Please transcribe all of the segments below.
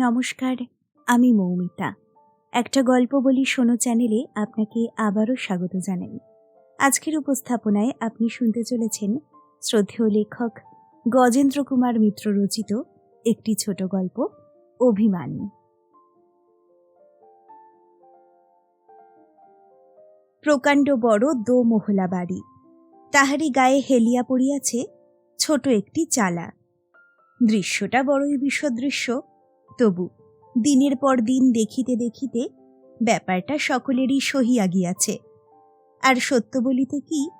নমস্কার, আমি মৌমিতা। একটা গল্প বলি শোনো চ্যানেলে আপনাকে আবারও স্বাগত জানাই। আজকের উপস্থাপনায় আপনি শুনতে চলেছেন শ্রদ্ধেয় লেখক গজেন্দ্র কুমার মিত্র রচিত একটি ছোট গল্প, অভিমান। প্রকাণ্ড বড় দো মহলা বাড়ি। তাহারই গায়ে হেলিয়া পড়িয়াছে ছোট একটি চালা। দৃশ্যটা বড়ই বিসদৃশ্য। তবু দিনের পর দিন দেখিতে দেখিতে ব্যাপারটা সকলেরই সহিয়া গিয়াছে। আর সত্য বলিতে কি,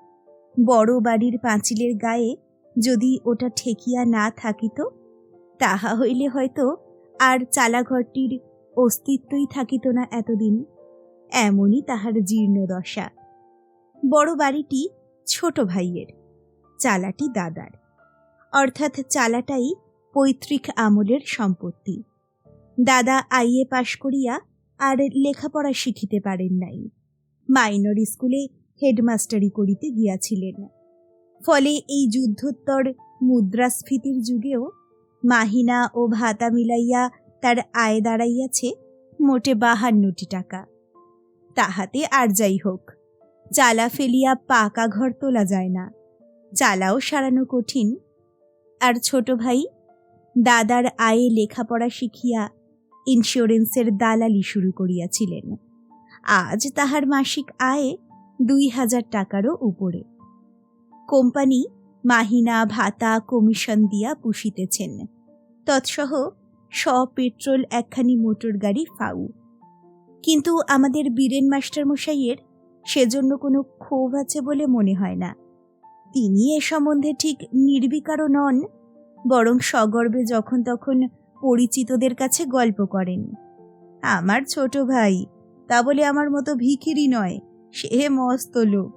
বড় বাড়ির পাঁচিলের গায়ে যদি ওটা ঠেকিয়া না থাকিত, তাহা হইলে হয়তো আর চালাঘরটির অস্তিত্বই থাকিত না এতদিন, এমনই তাহার জীর্ণ দশা। বড় বাড়িটি ছোট ভাইয়ের, চালাটি দাদার। অর্থাৎ চালাটাই পৈতৃক আমলের সম্পত্তি। দাদা আইএ পাশ করিয়া আর লেখাপড়া শিখিতে পারেন নাই। মাইনর স্কুলে হেডমাস্টারি করিতে গিয়াছিলেন। ফলে এই যুদ্ধোত্তর মুদ্রাস্ফীতির যুগেও মাহিনা ও ভাতা মিলাইয়া তার আয় দাঁড়াইয়াছে মোটে বাহান্নটি টাকা। তাহাতে আর যাই হোক চালা ফেলিয়া পাকা ঘর তোলা যায় না। চালাও সারানো কঠিন। আর ছোট ভাই দাদার আয়ে লেখাপড়া শিখিয়া ইন্স্যুরেন্সের দালালি শুরু করিয়াছিলেন। আজ তাহার মাসিক আয়ে দুই হাজার টাকারও উপরে। কোম্পানি মাহিনা, ভাতা, কমিশন দিয়া পুষিতেছেন। তৎসহ স পেট্রোল একখানি মোটর গাড়ি ফাউ। কিন্তু আমাদের বীরেন মাস্টার মশাইয়ের সেজন্য কোনো ক্ষোভ আছে বলে মনে হয় না। তিনি এ সম্বন্ধে ঠিক নির্বিকারও নন, বরং সগর্বে যখন তখন পরিচিতদের কাছে গল্প করেন। আমার ছোট ভাই, তা বলে আমার মতো ভিখিরি নয়, সে মস্ত লোক।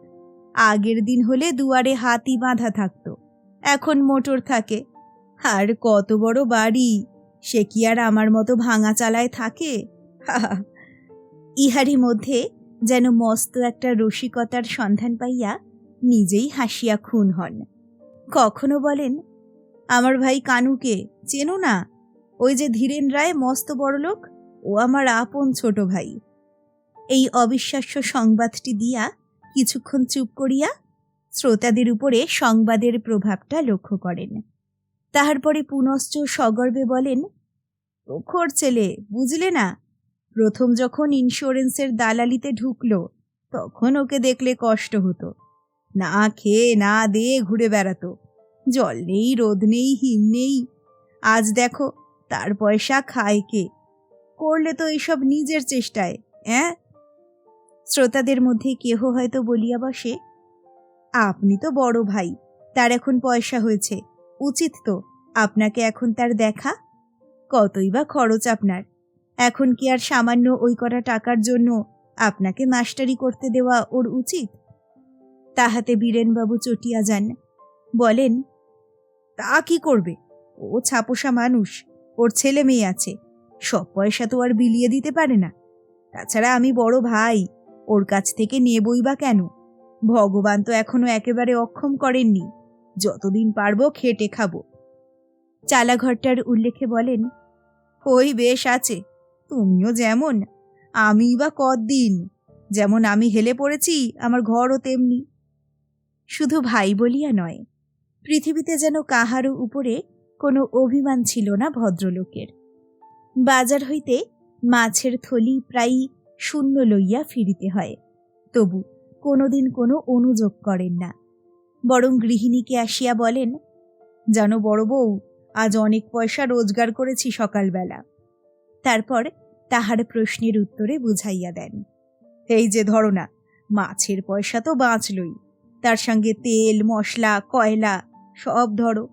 আগের দিন হলে দুয়ারে হাতি বাঁধা থাকতো, এখন মোটর থাকে। আর কত বড় বাড়ি, সে কি আর আমার মতো ভাঙা চালায় থাকে? ইহারি মধ্যে যেন মস্ত একটা রসিকতার সন্ধান পাইয়া নিজেই হাসিয়া খুন হন। কখনো বলেন, আমার ভাই কানুকে চেনো না? ওই যে ধীরেন রায়, মস্ত বড় লোক ও আমার আপন ছোট ভাই। এই অবিশ্বাস্য সংবাদটি দিয়া কিছুক্ষণ চুপ করিয়া শ্রোতাদের উপরে সংবাদের প্রভাবটা লক্ষ্য করেন। তাহার পরে পুনশ্চ সগর্বে বলেন প্রখর ছেলে, বুঝলে না? প্রথম যখন ইন্স্যুরেন্সের দালালিতে ঢুকলো, তখন ওকে দেখলে কষ্ট হতো। না খেয়ে, না দিয়ে ঘুরে বেড়াতো। জল নেই, রোদ নেই, হিম নেই। আজ দেখো তার পয়সা খায় কে? করলে তো এইসব নিজের চেষ্টায় হ্যাঁ শ্রোতাদের মধ্যে কেহ হয়তো বলিয়া বসে, আপনি তো বড় ভাই, তার এখন পয়সা হয়েছে, উচিত তো, আপনাকে এখন তার দেখা? কতই বা খরচ আপনার। এখন কি আর সামান্য ওই কটা টাকার জন্য আপনাকে মাস্টারি করতে দেওয়া ওর উচিত? তাহাতে বীরেনবাবু চটিয়া যান, বলেন, তা কি করবে? ও ছাপোষা মানুষ ওর ছেলে মেয়ে আছে। সব পয়সা তো আর বিলিয়ে দিতে পারে না। তাছাড়া আমি বড় ভাই, ওর কাছ থেকে নেবই বা কেন? ভগবান তো এখনও একেবারে অক্ষম করেননি। যতদিন পারব খেটে খাব। চালাঘরটার উল্লেখে বলেন, ওই বেশ আছে, তুমিও যেমন আমি বা কদিন যেমন আমি হেলে পড়েছি, আমার ঘরও তেমনি। শুধু ভাই বলিয়া নয়, পৃথিবীতে যেন কাহারও উপরে কোনো অভিমান ছিল না ভদ্রলোকের। বাজার হইতে মাছের থলি প্রায় শূন্য লইয়া ফিরিতে হয়। তবু কোনোদিন কোনো অনুযোগ করেন না। বরং গৃহিণীকে আসিয়া বলেন, জানো বড় বউ, আজ অনেক পয়সা রোজগার করেছি সকালবেলা। তারপর তাহার প্রশ্নের উত্তরে বুঝাইয়া দেন, এই যে ধরো না, মাছের পয়সা তো বাঁচলই। তার সঙ্গে তেল, মশলা, কয়লা, সব ধরো।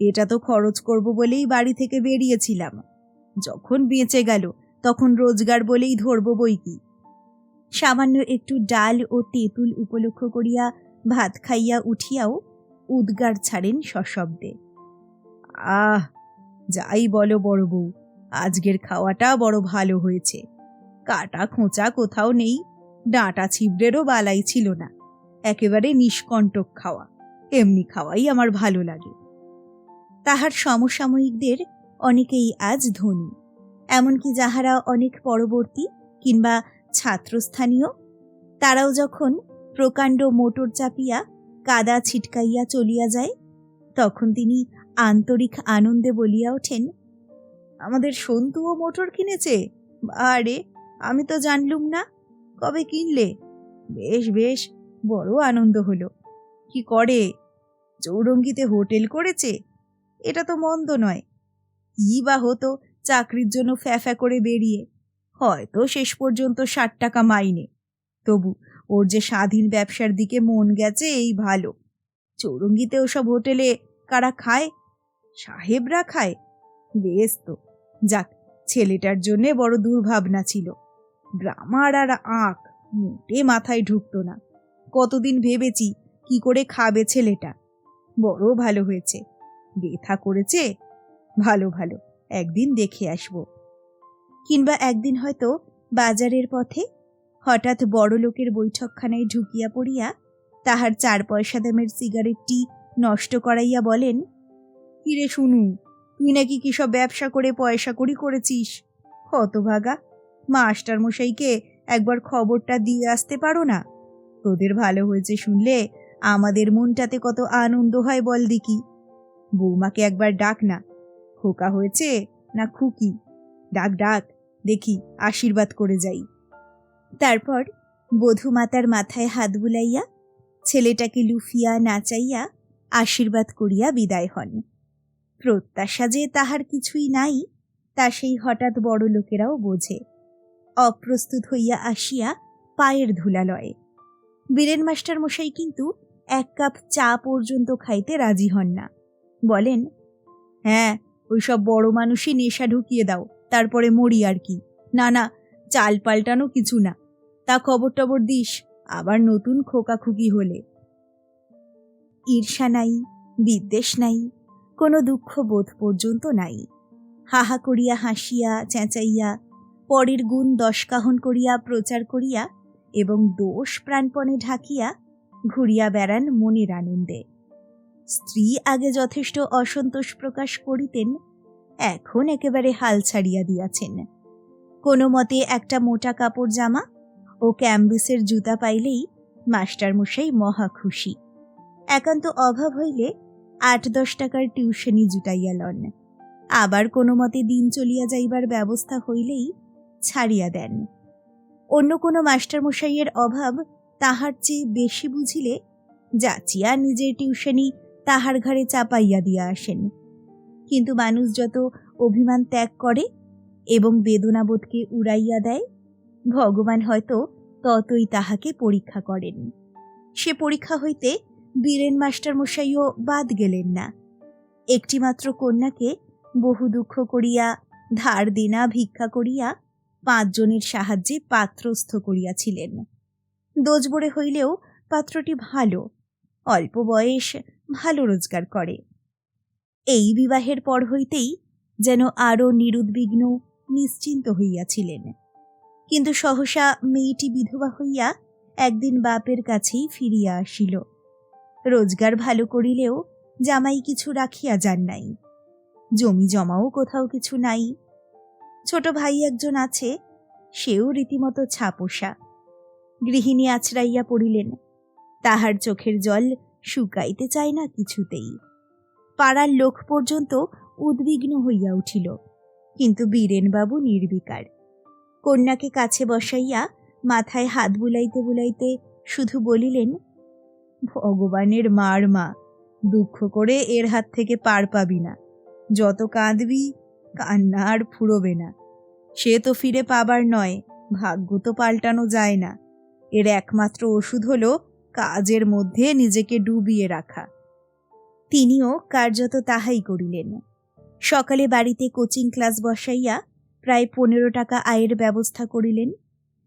এটা তো খরচ করব বলেই বাড়ি থেকে বেরিয়েছিলাম। যখন বেঁচে গেল, তখন রোজগার বলেই ধরব বই কি। সামান্য একটু ডাল ও তেঁতুল উপলক্ষ করিয়া ভাত খাইয়া উঠিয়াও উদ্গার ছাড়েন সশব্দে। আহ, যাই বলো বড় বউ, আজকের খাওয়াটা বড় ভালো হয়েছে। কাটা খোঁচা কোথাও নেই, ডাঁটা ছিবড়েরও বালাই ছিল না। একেবারে নিষ্কণ্টক খাওয়া। এমনি খাওয়াই আমার ভালো লাগে। তাহার সমসাময়িকদের অনেকেই আজ ধনী। এমনকি যাহারা অনেক পরবর্তী কিংবা ছাত্রস্থানীয়, তারাও যখন প্রকাণ্ড মোটর চাপিয়া কাদা ছিটকাইয়া চলিয়া যায়, তখন তিনি আন্তরিক আনন্দে বলিয়া ওঠেন, আমাদের সন্তুও মোটর কিনেছে? আরে, আমি তো জানলুম না, কবে কিনলে? বেশ বেশ, বড় আনন্দ হলো। কি করে? চৌরঙ্গিতে হোটেল করেছে? এটা তো মন্দ নয়। কি বা হতো চাকরির জন্য ফ্যাফ্যা করে বেরিয়ে। হয়তো শেষ পর্যন্ত ষাট টাকা মাইনে। তবু ওর যে স্বাধীন ব্যবসার দিকে মন গেছে, এই ভালো। চৌরঙ্গিতে ওসব হোটেলে কারা খায়? সাহেবরা খায়? বেশ তো। যাক, ছেলেটার জন্যে বড় দুর্ভাবনা ছিল। গ্রামার আর আঁক মোটে মাথায় ঢুকতো না। কতদিন ভেবেছি কি করে খাবে ছেলেটা? বড় ভালো হয়েছে। বেথা করেছে? ভালো ভালো, একদিন দেখে আসব। কিংবা একদিন হয়তো বাজারের পথে হঠাৎ বড় লোকের বৈঠকখানায় ঢুকিয়া পড়িয়া তাহার চার পয়সা দামের সিগারেটটি নষ্ট করাইয়া বলেন, কিরে শুনু, তুই নাকি কি সব ব্যবসা করে পয়সা করি করেছিস? হতভাগা, মাস্টার মশাইকে একবার খবরটা দিয়ে আসতে পারো না? তোদের ভালো হয়েছে শুনলে আমাদের মনটাতে কত আনন্দ হয় বল দেখি। বৌমাকে একবার ডাক না। খোকা হয়েছে না খুকি? ডাক ডাক, দেখি আশীর্বাদ করে যাই। তারপর বধূমাতার মাথায় হাত বুলাইয়া, ছেলেটাকে লুফিয়া নাচাইয়া আশীর্বাদ করিয়া বিদায় হন। প্রত্যাশা যে তাহার কিছুই নাই, তা সেই হঠাৎ বড় লোকেরাও বোঝে। অপ্রস্তুত হইয়া আসিয়া পায়ের ধুলা লয়। বীরেন মাস্টার মশাই কিন্তু এক কাপ চা পর্যন্ত খাইতে রাজি হন না। বলেন হ্যাঁ ওই সব বড় মানুষই নেশা ঢুকিয়ে দাও, তারপরে মরি আর কি। না না, চাল পাল্টানো কিছু না। তা খবর টবর দিস, আবার নতুন খোকাখুকি হলে। ঈর্ষা নাই, বিদ্বেষ নাই, কোনো দুঃখ বোধ পর্যন্ত নাই। হাহা করিয়া হাসিয়া, চেঁচাইয়া, পরের গুণ দশকাহন করিয়া, প্রচার করিয়া, এবং দোষ প্রাণপণে ঢাকিয়া, ঘুরিয়া বেড়ান মনের আনন্দে। স্ত্রী আগে যথেষ্ট অসন্তোষ প্রকাশ করিতেন, এখন একেবারে হাল ছাড়িয়া দিয়াছেন। কোনো মতে একটা মোটা কাপড় জামা ও ক্যাম্বিসের জুতা পাইলেই মাস্টারমশাই মহা খুশি। একান্ত অভাব হইলে আট দশ টাকার টিউশনি জুটাইয়া লন। আবার কোনো মতে দিন চলিয়া যাইবার ব্যবস্থা হইলেই ছাড়িয়া দেন। অন্য কোনো মাস্টারমশাইয়ের অভাব তাহার চেয়ে বেশি বুঝিলে যাচিয়া নিজের টিউশনি তাহার ঘরে চাপাইয়া দিয়া আসেন। কিন্তু মানুষ যত অভিমান ত্যাগ করে এবং বেদনাবোধকে উড়াইয়া দেয়, ভগবান হয়তো ততই তাহাকে পরীক্ষা করেন। সে পরীক্ষা হইতে বীরেন মাস্টার মশাইও বাদ গেলেন না। একটিমাত্র কন্যাকে বহু দুঃখ করিয়া, ধার দেনা ভিক্ষা করিয়া পাঁচজনের সাহায্যে পাত্রস্থ করিয়াছিলেন। দোজবরে হইলেও পাত্রটি ভালো, অল্প বয়স ভালো রোজগার করে। এই বিবাহের পর হইতেই যেন আরও নিরুদ্বিগ্ন, নিশ্চিন্ত হইয়াছিলেন। কিন্তু সহসা মেয়েটি বিধবা হইয়া একদিন বাপের কাছেই ফিরিয়া আসিল। রোজগার ভালো করিলেও জামাই কিছু রাখিয়া যান নাই। জমি জমাও কোথাও কিছু নাই। ছোট ভাই একজন আছে, সেও রীতিমতো ছাপোষা। গৃহিণী আছড়াইয়া পড়িলেন। তাহার চোখের জল শুকাইতে চায় না কিছুতেই। পাড়ার লোক পর্যন্ত উদ্বিগ্ন হইয়া উঠিল। কিন্তু বীরেনবাবু নির্বিকার। কন্যাকে কাছে বসাইয়া মাথায় হাত বুলাইতে বুলাইতে শুধু বলিলেন, ভগবানের মার মা, দুঃখ করে এর হাত থেকে পার পাবি না। যত কাঁদবি, কান্না আর ফুরোবে না। সে তো ফিরে পাবার নয়, ভাগ্য তো পাল্টানো যায় না। এর একমাত্র ওষুধ হলো কাজের মধ্যে নিজেকে ডুবিয়ে রাখা। তিনিও কার্যত তাহাই করিলেন। সকালে বাড়িতে কোচিং ক্লাস বসাইয়া প্রায় পনেরো টাকা আয়ের ব্যবস্থা করিলেন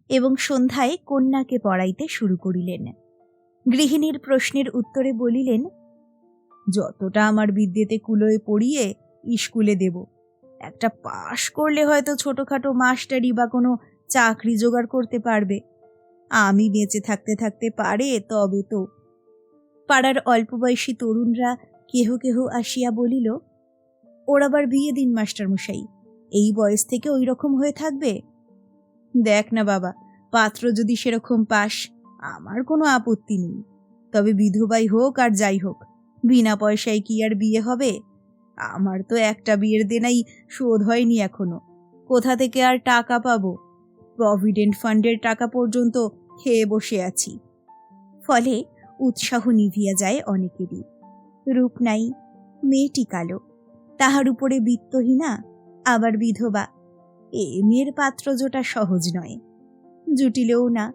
এবং সন্ধ্যায় কন্যাকে পড়াইতে শুরু করিলেন। গৃহিণীর প্রশ্নের উত্তরে বলিলেন, যতটা আমার বিদ্যেতে কুলোয় পড়িয়ে স্কুলে দেব, একটা পাশ করলে হয়তো ছোটখাটো মাস্টারি বা কোনো চাকরি জোগাড় করতে পারবে। আমি বেঁচে থাকতে থাকতে পারে তবে তো। পাড়ার অল্প বয়সী তরুণরা কেহ কেহ আসিয়া বলিল, ওর আবার বিয়ে দিন মাস্টারমশাই এই বয়স থেকে ওই রকম হয়ে থাকবে? দেখ না বাবা, পাত্র যদি সেরকম পাস, আমার কোনো আপত্তি নেই। তবে বিধবাই হোক আর যাই হোক, বিনা পয়সায় কি আর বিয়ে হবে? আমার তো একটা বিয়ের দেনাই শোধ হয়নি এখনও। কোথা থেকে আর টাকা পাবো? প্রভিডেন্ট ফান্ডের টাকা পর্যন্ত খেয়ে বসে আছি। ফলে উৎসাহ নিভিয়া যায় অনেকেরই। রূপ নাই, মেয়েটি কালো। তাহার উপরে বিত্তহীনা, আবার বিধবা। এ মেয়ের পাত্র জোটা সহজ নয়। জুটিলেও না।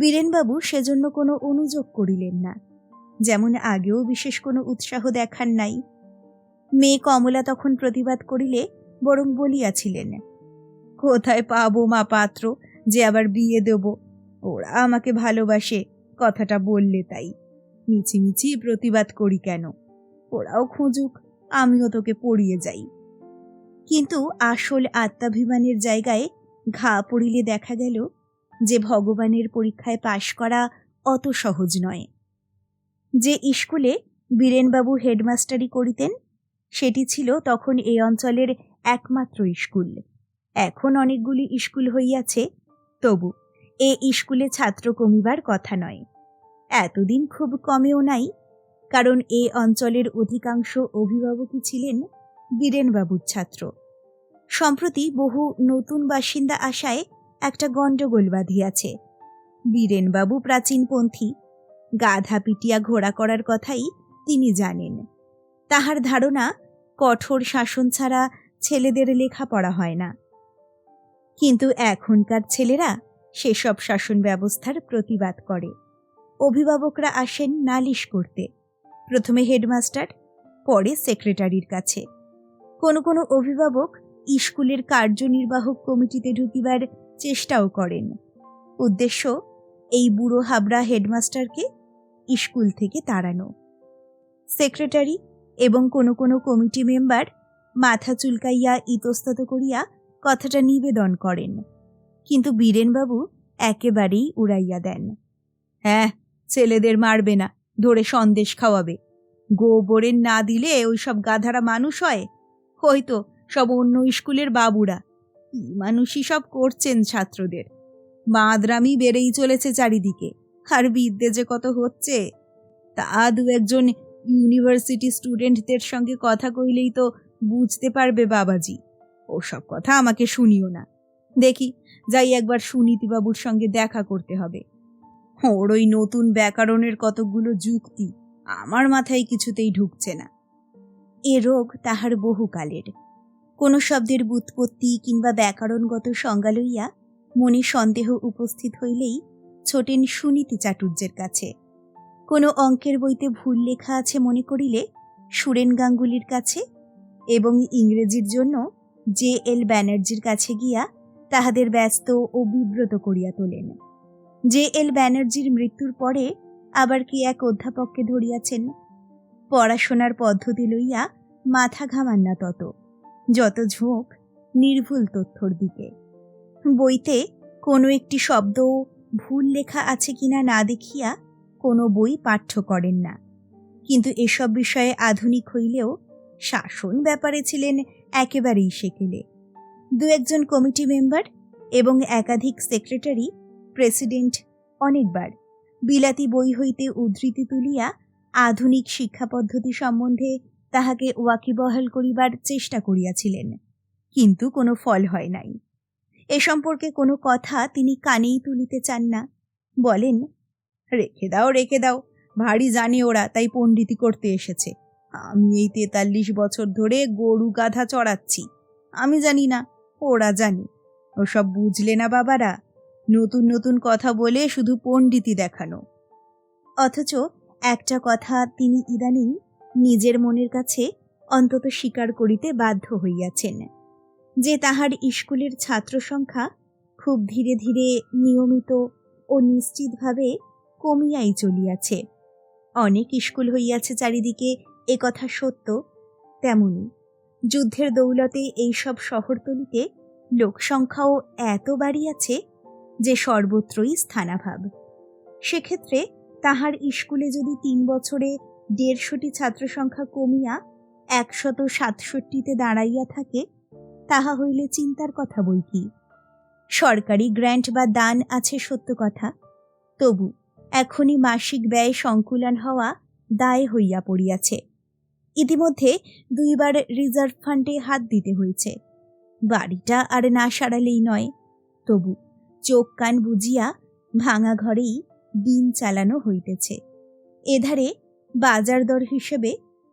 বীরেনবাবু সেজন্য কোনো অনুযোগ করিলেন না। যেমন আগেও বিশেষ কোনো উৎসাহ দেখান নাই। মেয়ে কমলা তখন প্রতিবাদ করিলে বরং বলিয়াছিলেন, কোথায় পাবো মা পাত্র, যে আবার বিয়ে দেব? ওরা আমাকে ভালোবাসে, কথাটা বললে তাই। মিছিমিছি প্রতিবাদ করি কেন? ওরাও খুঁজুক, আমিও তোকে পড়িয়ে যাই। কিন্তু আসল আত্মাভিমানের জায়গায় ঘা পড়িলে দেখা গেল যে ভগবানের পরীক্ষায় পাশ করা অত সহজ নয়। যে স্কুলে বীরেনবাবু হেডমাস্টারি করিতেন, সেটি ছিল তখন এই অঞ্চলের একমাত্র স্কুল। এখন অনেকগুলি স্কুল হইয়াছে, তবু এ স্কুলে ছাত্র কমিবার কথা নয়। এতদিন খুব কমেও নাই, কারণ এ অঞ্চলের অধিকাংশ অভিভাবকই ছিলেন বীরেনবাবুর ছাত্র। সম্প্রতি বহু নতুন বাসিন্দা আসায় একটা গণ্ডগোল বাঁধিয়াছে। বীরেনবাবু প্রাচীনপন্থী গাধা পিটিয়া ঘোড়া করার কথাই তিনি জানেন। তাহার ধারণা, কঠোর শাসন ছাড়া ছেলেদের লেখাপড়া হয় না। কিন্তু এখনকার ছেলেরা সেসব শাসন ব্যবস্থার প্রতিবাদ করে। অভিভাবকরা আসেন নালিশ করতে। প্রথমে হেডমাস্টার, পরে সেক্রেটারির কাছে। কোনো কোনো অভিভাবক স্কুলের কার্যনির্বাহক কমিটিতে ঢুকিবার চেষ্টাও করেন। উদ্দেশ্য, এই বুড়ো হাবড়া হেডমাস্টারকে স্কুল থেকে তাড়ানো। সেক্রেটারি এবং কোনো কোনো কমিটি মেম্বার মাথা চুলকাইয়া ইতস্তত করিয়া কথাটা নিবেদন করেন। কিন্তু বীরেনবাবু একেবারেই উড়াইয়া দেন। হ্যাঁ ছেলেদের মারবে না, ধরে সন্দেশ খাওয়াবে। গোবরের না দিলে ওই সব গাধারা মানুষ হয়? হয়তো সব অন্য স্কুলের বাবুরা। কি মানুষই সব করছেন ছাত্রদের। মাদরামি বেড়েই চলেছে চারিদিকে। আর বিদ্যে যে কত হচ্ছে? তা দু একজন ইউনিভার্সিটি স্টুডেন্টদের সঙ্গে কথা কইলেই তো বুঝতে পারবে বাবাজি। ওসব কথা আমাকে শুনিও না। দেখি, যাই একবার সুনীতিবাবুর সঙ্গে দেখা করতে হবে। ওর ওই নতুন ব্যাকরণের কতকগুলো যুক্তি আমার মাথায় কিছুতেই ঢুকছে না। এ রোগ তাহার বহুকালের। কোনো শব্দের বুৎপত্তি কিংবা ব্যাকরণগত সংজ্ঞা লইয়া মনে সন্দেহ উপস্থিত হইলেই ছোটেন সুনীতি চাটুর্যের কাছে। কোনো অঙ্কের বইতে ভুল লেখা আছে মনে করিলে সুরেন গাঙ্গুলির কাছে এবং ইংরেজির জন্য জে এল ব্যানার্জির কাছে গিয়া তাহাদের ব্যস্ত ও বিব্রত করিয়া তোলেন। জে এল ব্যানার্জির মৃত্যুর পরে আবার কি এক অধ্যাপককে ধরিয়াছেন? পড়াশোনার পদ্ধতি লইয়া মাথা ঘামান না তত। যত ঝোঁক, নির্ভুল তথ্যর দিকে। বইতে কোনো একটি শব্দ ভুল লেখা আছে কিনা না দেখিয়া কোনো বই পাঠ্য করেন না। কিন্তু এসব বিষয়ে আধুনিক হইলেও শাসন ব্যাপারে ছিলেন একেবারেই সেকেলে। দু একজন কমিটি মেম্বার এবং একাধিক সেক্রেটারি প্রেসিডেন্ট অনেকবার। বিলাতি বই হইতে উদ্ধৃতি তুলিয়া আধুনিক শিক্ষা পদ্ধতি সম্বন্ধে তাহাকে ওয়াকিবহাল করিবার চেষ্টা করিয়াছিলেন, কিন্তু কোনো ফল হয় নাই। এ সম্পর্কে কোনো কথা তিনি কানেই তুলিতে চান না। বলেন, রেখে দাও রেখে দাও, ভারী জানে ওরা, তাই পণ্ডিতি করতে এসেছে। আমি এই তেতাল্লিশ বছর ধরে গরু গাধা চড়াচ্ছি। আমি জানি না ওরা জানে। ওসব বুঝলে না বাবারা? নতুন নতুন কথা বলে শুধু পণ্ডিতি দেখানো। অথচ একটা কথা তিনি ইদানিং নিজের মনের কাছে অন্তত স্বীকার করিতে বাধ্য হইয়াছেন, যে তাহার স্কুলের ছাত্র সংখ্যা খুব ধীরে ধীরে নিয়মিত ও নিশ্চিতভাবে কমিয়াই চলিয়াছে। অনেক স্কুল হইয়াছে চারিদিকে এ কথা সত্য, তেমনি যুদ্ধের দৌলতে এইসব শহরতলিতে লোকসংখ্যাও এত বাড়িয়াছে যে সর্বত্রই স্থানাভাব। সেক্ষেত্রে তাহার স্কুলে যদি তিন বছরে দেড়শোটি ছাত্র সংখ্যা কমিয়া একশত সাতষট্টিতে দাঁড়াইয়া থাকে, তাহা হইলে চিন্তার কথা বই কি? সরকারি গ্র্যান্ট বা দান আছে সত্য কথা, তবু এখনই মাসিক ব্যয় সংকুলন হওয়া দায় হইয়া পড়িয়াছে। ইতিমধ্যে দুইবার রিজার্ভ ফান্ডে হাত দিতে হয়েছে। বাড়িটা আর না সারালেই নয়। তবু চোখ কান বুঝিয়া ভাঙা ঘরেই দিন চালানো হইতেছে। এধারে বাজার দর হিসেবে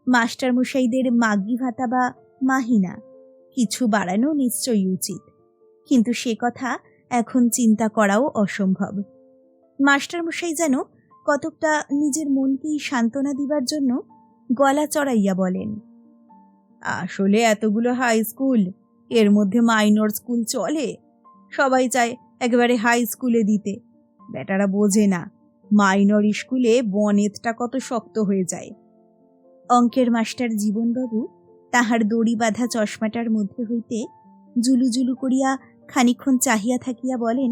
মাস্টারমশাইদের মাগি ভাতা বা মাহিনা কিছু বাড়ানো নিশ্চয়ই উচিত। কিন্তু সে কথা এখন চিন্তা করাও অসম্ভব। মাস্টারমশাই যেন কতকটা নিজের মনকেই সান্ত্বনা দিবার জন্য গলা চড়াইয়া বলেন, আসলে এতগুলো হাই স্কুলের মধ্যে মাইনর স্কুল চলে। সবাই চায় একেবারে হাই স্কুলে দিতে। বেটারা বোঝে না মাইনর স্কুলে বনেতটা কত শক্ত হয়ে যায়। অঙ্কের মাস্টার জীবনবাবু তাহার দড়ি বাঁধা চশমাটার মধ্যে হইতে জুলু জুলু করিয়া খানিক্ষণ চাহিয়া থাকিয়া বলেন,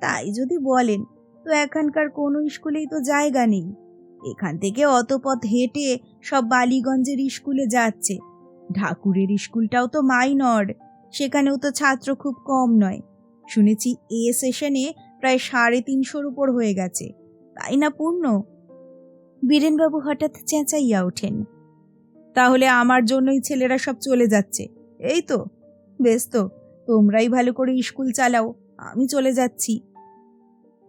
তাই যদি বলেন, তো এখানকার কোনো স্কুলেই তো জায়গা নেই। এখান থেকে অত পথ হেঁটে সব বালিগঞ্জের স্কুলে যাচ্ছে। ঢাকুরের স্কুলটাও তো মাইনর, সেখানেও তো ছাত্র খুব কম নয়। শুনেছি এ সেশনে প্রায় সাড়ে তিনশোর উপর হয়ে গেছে। তাই না পূর্ণ? বীরেনবাবু হঠাৎ চেঁচাইয়া ওঠেন। তাহলে আমার জন্যই ছেলেরা সব চলে যাচ্ছে। এই তো, বেশ তো, তোমরাই ভালো করে স্কুল চালাও, আমি চলে যাচ্ছি।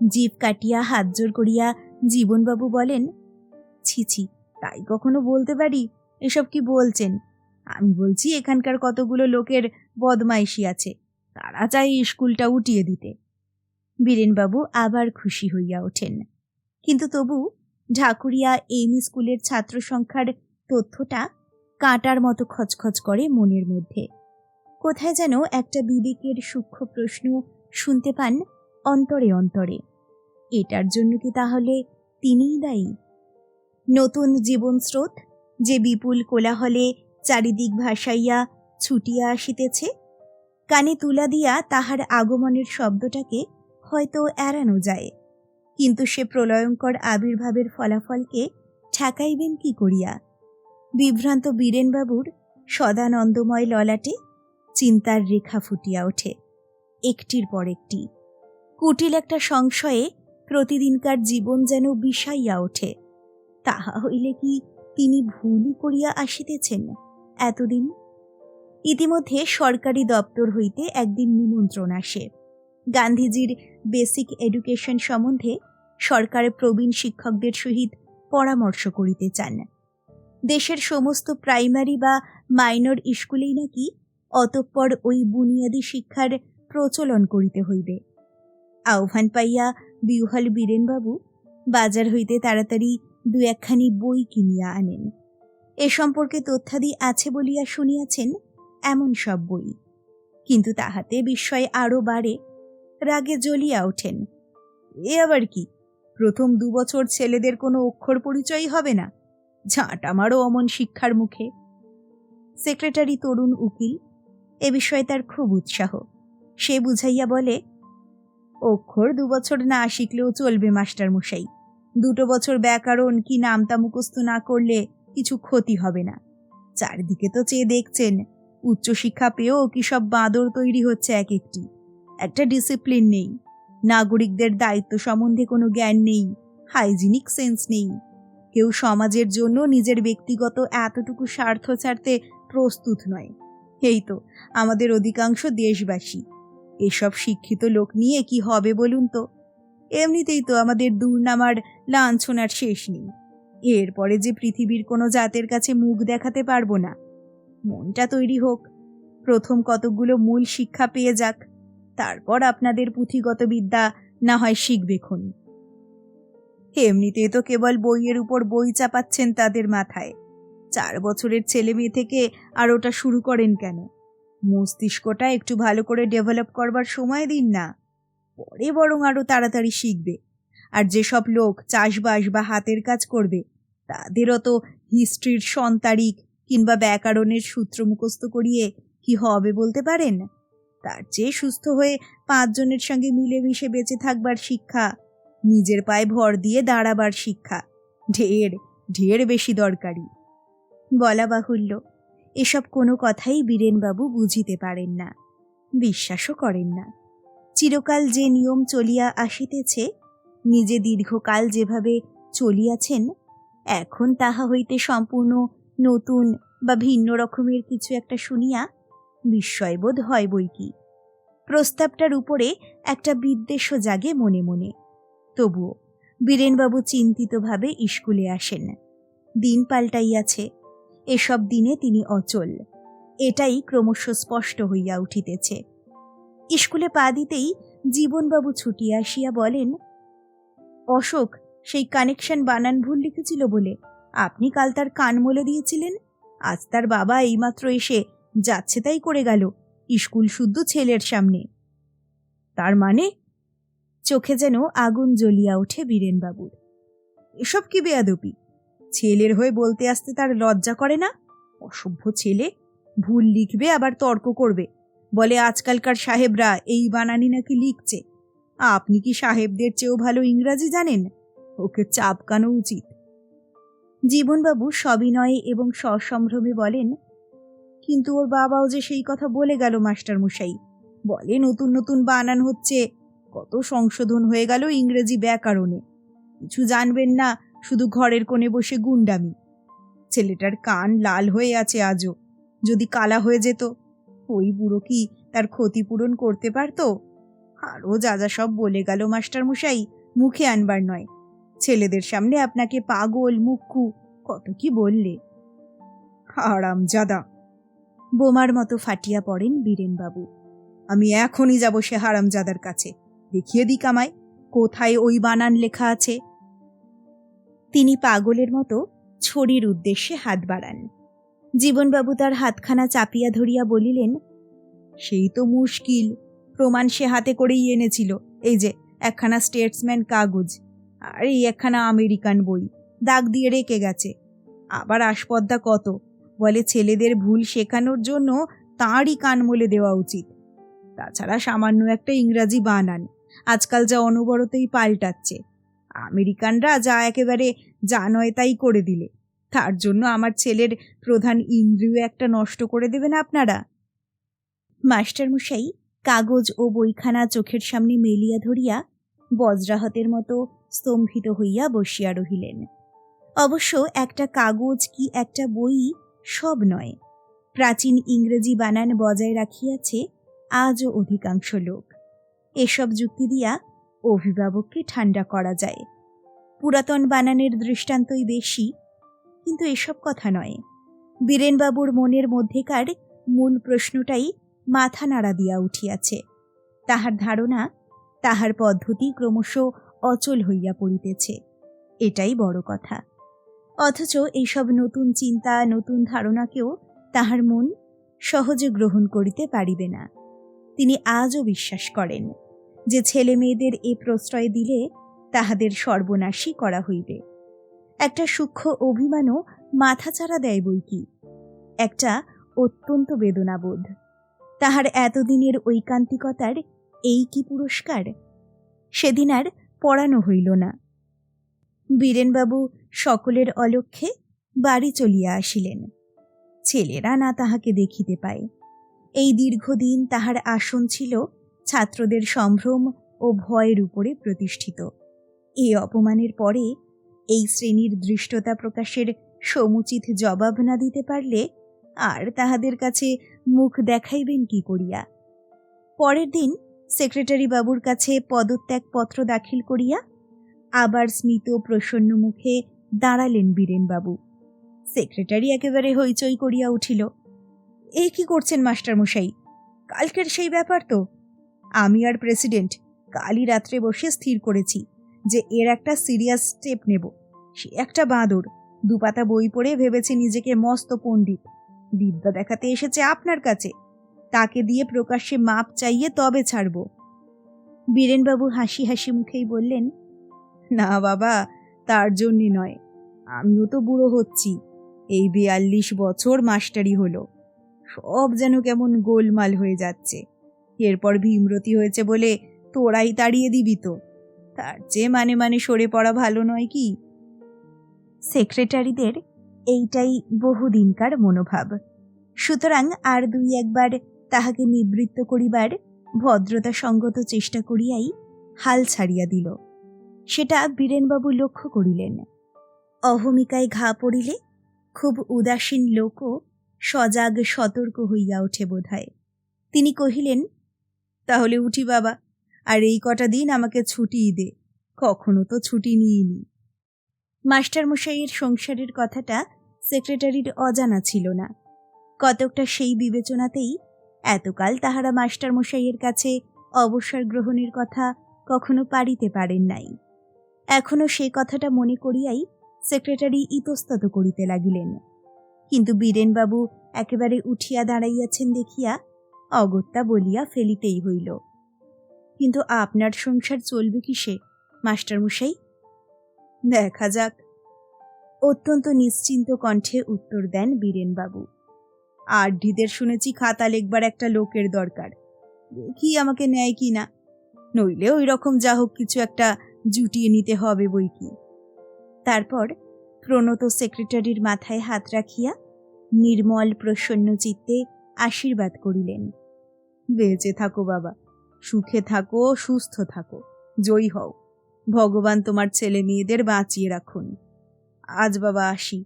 জিভ কাটিয়া, হাত জোর করিয়া জীবনবাবু বলেন ছি ছি, তাই কখনো বলতে পারি? এসব কি বলছেন? আমি বলছি এখানকার কতগুলো লোকের বদমাইশি আছে। তারা চাই স্কুলটা উঠিয়ে দিতে। বীরেনবাবু আবার খুশি হইয়া ওঠেন। কিন্তু তবু ঢাকুরিয়া এম স্কুলের ছাত্র সংখ্যার তথ্যটা কাঁটার মতো খচখচ করে মনের মধ্যে। কোথায় যেন একটা বিবেকের সূক্ষ্ম প্রশ্ন শুনতে পান অন্তরে অন্তরে। এটার জন্য কি তাহলে তিনিই দায়ী? নতুন জীবন স্রোত যে বিপুল কোলাহলে চারিদিক ভাসাইয়া ছুটিয়া আসিতেছে। কানে তুলা দিয়া তাহার আগমনের শব্দটাকে হয়তো এড়ানো যায়, কিন্তু সে প্রলয়ঙ্কর আবির্ভাবের ফলাফলকে ঠেকাইবেন কি করিয়া? বিভ্রান্ত বীরেনবাবুর সদানন্দময় ললাটে চিন্তার রেখা ফুটিয়া ওঠে, একটির পর একটি। কুটিল একটা সংশয়ে প্রতিদিনকার জীবন যেন বিষাইয়া ওঠে। তাহা হইলে কি তিনি ভুলই করিয়া আসিতেছেন? এতদিন? ইতিমধ্যে সরকারি দপ্তর হইতে একদিন নিমন্ত্রণ আসে। গান্ধীজির বেসিক এডুকেশন সম্বন্ধে সরকার প্রবীণ শিক্ষকদের সহিত পরামর্শ করিতে চান। দেশের সমস্ত প্রাইমারি বা মাইনর স্কুলেই নাকি অতঃপর ওই বুনিয়াদী শিক্ষার প্রচলন করিতে হইবে। আহ্বান পাইয়া বিউহল বীরেনবাবু বাজার হইতে তাড়াতাড়ি দু একখানি বই কিনিয়া আনেন। এ সম্পর্কে তথ্যাদি আছে বলিয়া শুনিয়াছেন এমন সব বই। কিন্তু তাহাতে বিস্ময় আরও বাড়ে, রাগে জ্বলিয়া ওঠেন। এ আবার কি? প্রথম দু বছর ছেলেদের কোনো অক্ষর পরিচয়ই হবে না। ঝাঁট আমারও অমন শিক্ষার মুখে। সেক্রেটারি তরুণ উকিল, এ বিষয়ে তার খুব উৎসাহ। সে বুঝাইয়া বলে, অক্ষর দু বছর না শিখলেও চলবে মাস্টার মশাই দুটো বছর ব্যাকরণ কি নামতা মুখস্থ না করলে কিছু ক্ষতি হবে না। চারদিকে তো চেয়ে দেখছেন, উচ্চশিক্ষা পেয়েও কি সব বাঁদর তৈরি হচ্ছে এক একটি একটা ডিসিপ্লিন নেই। নাগরিকদের দায়িত্ব সম্বন্ধে কোনো জ্ঞান নেই হাইজিনিক সেন্স নেই। কেউ সমাজের জন্য নিজের ব্যক্তিগত এতটুকু স্বার্থ ছাড়তে প্রস্তুত নয়। এই তো, আমাদের অধিকাংশ দেশবাসী। এসব শিক্ষিত লোক নিয়ে কি হবে বলুন তো? এমনিতেই তো আমাদের দুর্নামার লাঞ্ছনার শেষ নেই। এরপরে যে পৃথিবীর কোনো জাতের কাছে মুখ দেখাতে পারব না। মনটা তৈরি হোক। প্রথম কতকগুলো মূল শিক্ষা পেয়ে যাক। তারপর আপনাদের পুঁথিগত বিদ্যা না হয় শিখবেক্ষণ এমনিতে তো কেবল বইয়ের উপর বই চাপাচ্ছেন তাদের মাথায়। চার বছরের ছেলে মেয়ে থেকে আর ওটা শুরু করেন কেন? মস্তিষ্কটা একটু ভালো করে ডেভেলপ করবার সময় দিন না। পরে বরং আরও তাড়াতাড়ি শিখবে। আর যেসব লোক চাষবাস বা হাতের কাজ করবে, তাদেরও তো হিস্ট্রির সন্তারিক কিংবা ব্যাকরণের সূত্র মুখস্থ করিয়ে কি হবে বলতে পারেন? তার চেয়ে সুস্থ হয়ে পাঁচজনের সঙ্গে মিলেমিশে বেঁচে থাকবার শিক্ষা, নিজের পায়ে ভর দিয়ে দাঁড়াবার শিক্ষা ঢের ঢের বেশি দরকারি। বলা বাহুল্য, এসব কোনো কথাই বীরেনবাবু বুঝিতে পারেন না, বিশ্বাসও করেন না। চিরকাল যে নিয়ম চলিয়া আসিতেছে, নিজে দীর্ঘকাল যেভাবে চলিয়াছেন, এখন তাহা হইতে সম্পূর্ণ নতুন বা ভিন্ন রকমের কিছু একটা শুনিয়া বিস্ময়বোধ হয় বই কি। প্রস্তাবটার উপরে একটা বিদ্বেষও জাগে মনে মনে। তবুও বীরেনবাবু চিন্তিতভাবে স্কুলে আসেন। দিন পাল্টাইয়াছে, এসব দিনে তিনি অচল। এটাই ক্রমশ স্পষ্ট হইয়া উঠিতেছে। স্কুলে পা দিতেই জীবনবাবু ছুটিয়া আসিয়া বলেন, অশোক, সেই কানেকশন বানান ভুল লিখেছিল বলে। আপনি কাল তার কান মলে দিয়েছিলেন। আজ তার বাবা এইমাত্র এসে যাচ্ছে তাই করে গেল, স্কুল শুদ্ধ ছেলের সামনে। তার মানে? চোখে যেন আগুন জ্বলিয়া ওঠে বীরেনবাবুর। এসব কি বেয়াদপি ছেলের হয়ে বলতে আসতে তার লজ্জা করে না? অসভ্য ছেলে, ভুল লিখবে, আবার তর্ক করবে। বলে, আজকালকার সাহেবরা এই বানানি নাকি লিখছে। আপনি কি সাহেবদের চেয়েও ভালো ইংরাজি জানেন? ওকে চাপকানো উচিত। জীবনবাবু সবিনয়ে এবং সসম্ভ্রমে বলেন, কিন্তু ওর বাবাও যে সেই কথা বলে গেল মাস্টার মশাই বলে, নতুন নতুন বানান হচ্ছে। কত সংশোধন হয়ে গেল ইংরেজি ব্যাকরণে। কিছু জানবেন না, শুধু ঘরের কোণে বসে গুন্ডামি ছেলেটার কান লাল হয়ে আছে আজও। যদি কালা হয়ে যেত ওই বুড়ো কি তার ক্ষতিপূরণ করতে পারতো? আরও যা যা সব বলে গেল মাস্টারমশাই মুখে আনবার নয়। ছেলেদের সামনে আপনাকে পাগল, মুখ্যু, কত কি বললে। আরাম জাদা বোমার মতো ফাটিয়া পড়েন বীরেনবাবু। আমি এখনই যাব সে হারামজাদার কাছে। দেখিয়ে দিক আমায়, কোথায় ওই বানান লেখা আছে? তিনি পাগলের মতো ছড়ির উদ্দেশ্যে হাত বাড়ান। জীবনবাবু তার হাতখানা চাপিয়া ধরিয়া বলিলেন, সেই তো মুশকিল। প্রমাণ সে হাতে করেই এনেছিল। এই যে, একখানা স্টেটসম্যান কাগজ, আর এই একখানা আমেরিকান বই। দাগ দিয়ে রেখে গেছে। আবার আসপদ্দা কত? বলে ছেলেদের ভুল শেখানোর জন্য তাঁরই কান মলে দেওয়া উচিত। তাছাড়া সামান্য একটা ইংরাজি বানান আজকাল যা অনবরতই পাল্টাচ্ছে। আমেরিকানরা যা একেবারে যা নয় তাই করে দিলে। তার জন্য আমার ছেলের প্রধান ইন্দ্রিয় একটা নষ্ট করে দেবেন আপনারা। মাস্টারমশাই কাগজ ও বইখানা চোখের সামনে মেলিয়া ধরিয়া বজ্রাহতের মতো স্তম্ভিত হইয়া বসিয়া রহিলেন। অবশ্য একটা কাগজ কি একটা বই সব নয়। প্রাচীন ইংরেজি বানান বজায় রাখিয়াছে আজও অধিকাংশ লোক। এসব যুক্তি দিয়া অভিভাবককে ঠান্ডা করা যায়। পুরাতন বানানের দৃষ্টান্তই বেশি কিন্তু এসব কথা নয়। বীরেনবাবুর মনের মধ্যেকার মূল প্রশ্নটাই মাথা নাড়া দিয়া উঠিয়াছে। তাহার ধারণা, তাহার পদ্ধতি ক্রমশ অচল হইয়া পড়িতেছে। এটাই বড় কথা। অথচ এইসব নতুন চিন্তা, নতুন ধারণাকেও তাহার মন সহজে গ্রহণ করিতে পারিবে না। তিনি আজও বিশ্বাস করেন যে ছেলে মেয়েদের এ প্রশ্রয় দিলে তাহাদের সর্বনাশী করা হইবে। একটা সূক্ষ্ম অভিমানও মাথাচাড়া দেয় বই কি একটা অত্যন্ত বেদনাবোধ। তাহার এতদিনের ঐকান্তিকতার এই কি পুরস্কার? সেদিন আর পড়ানো হইল না। বীরেনবাবু সকলের অলক্ষ্যে বাড়ি চলিয়া আসিলেন। ছেলেরা না তাহাকে দেখিতে পায়। এই দীর্ঘদিন তাহার আসন ছিল ছাত্রদের সম্ভ্রম ও ভয়ের উপরে প্রতিষ্ঠিত। এই অপমানের পরে এই শ্রেণির দৃষ্টতা প্রকাশের সমুচিত জবাব না দিতে পারলে আর তাহাদের কাছে মুখ দেখাইবেন কি করিয়া? পরের দিন সেক্রেটারি বাবুর কাছে পদত্যাগপত্র দাখিল করিয়া আবার স্মিত প্রসন্ন মুখে দাঁড়ালেন বীরেনবাবু সেক্রেটারি একেবারে হইচই করিয়া উঠিল, এ কি করছেন মাস্টারমশাই কালকের সেই ব্যাপার তো। আমি আর প্রেসিডেন্ট কালই রাত্রে বসে স্থির করেছি যে এর একটা সিরিয়াস স্টেপ নেব। সে একটা বাঁদর। দুপাতা বই পড়ে ভেবেছে নিজেকে মস্ত পণ্ডিত। বিদ্যা দেখাতে এসেছে আপনার কাছে। তাকে দিয়ে প্রকাশ্যে মাপ চাইয়ে তবে ছাড়ব। বীরেনবাবু হাসি হাসি মুখেই বললেন, না বাবা, তার জন্যে নয়। আমিও তো বুড়ো হচ্ছি। এই বিয়াল্লিশ বছর মাস্টারি হলো। সব যেন কেমন গোলমাল হয়ে যাচ্ছে। এরপর ভীমরতি হয়েছে বলে তোরাই তাড়িয়ে দিবি তো। তার চেয়ে মানে মানে সরে পড়া ভালো নয় কি? সেক্রেটারিদের এইটাই বহুদিনকার মনোভাব। সুতরাং আর দুই একবার তাহাকে নিবৃত্ত করিবার ভদ্রতা সঙ্গত চেষ্টা করিয়াই হাল ছাড়িয়া দিল। সেটা বীরেনবাবু লক্ষ্য করিলেন। অহমিকায় ঘা পড়িলে খুব উদাসীন লোকও সজাগ সতর্ক হইয়া ওঠে বোধহয়। তিনি কহিলেন, তাহলে উঠি বাবা, আর এই কটা দিন আমাকে ছুটিই দে, কখনো তো ছুটি নিইনি। মাস্টারমশাইয়ের সংসারের কথাটা সেক্রেটারির অজানা ছিল না। কতকটা সেই বিবেচনাতেই এতকাল তাহারা মাস্টারমশাইয়ের কাছে অবসর গ্রহণের কথা কখনো পারিতে পারেন নাই। এখনও সে কথাটা মনে করিয়াই সেক্রেটারি ইতস্তত করিতে লাগিলেন। কিন্তু বীরেনবাবু একেবারে উঠিয়া দাঁড়াইয়াছেন দেখিয়া অগত্যা বলিয়া ফেলিতেই হইল। কিন্তু আপনার সংসার চলবে কিসে, মাস্টারমশাই? দেখা যাক। অত্যন্ত নিশ্চিন্ত কণ্ঠে উত্তর দেন বীরেনবাবু। আর ঢিদের শুনেছি খাতা লেখবার একটা লোকের দরকার। কি আমাকে নেয় কি না। নইলে ওই রকম যা হোক কিছু একটা জুটিয়ে নিতে হবে বই কি। তারপর প্রণত সেক্রেটারির মাথায় হাত রাখিয়া নির্মল প্রসন্ন চিত্তে আশীর্বাদ করিলেন। বেঁচে থাকো বাবা, সুখে থাকো, সুস্থ থাকো, জয়ী হও। ভগবান তোমার ছেলে মেয়েদের বাঁচিয়ে রাখুন। আজ বাবা আসি।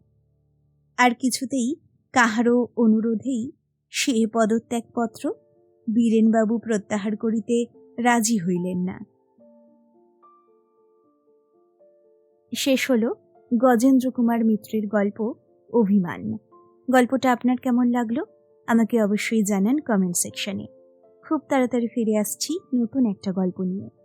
আর কিছুতেই কাহারও অনুরোধেই সে পদত্যাগপত্র বীরেনবাবু প্রত্যাহার করিতে রাজি হইলেন না। শেষ হলো গজেন্দ্র কুমার মিত্রের গল্প, অভিমান। গল্পটা আপনার কেমন লাগল? আমাকে অবশ্যই জানান কমেন্ট সেকশনে। খুব তাড়াতাড়ি ফিরে আসছি নতুন একটা গল্প নিয়ে।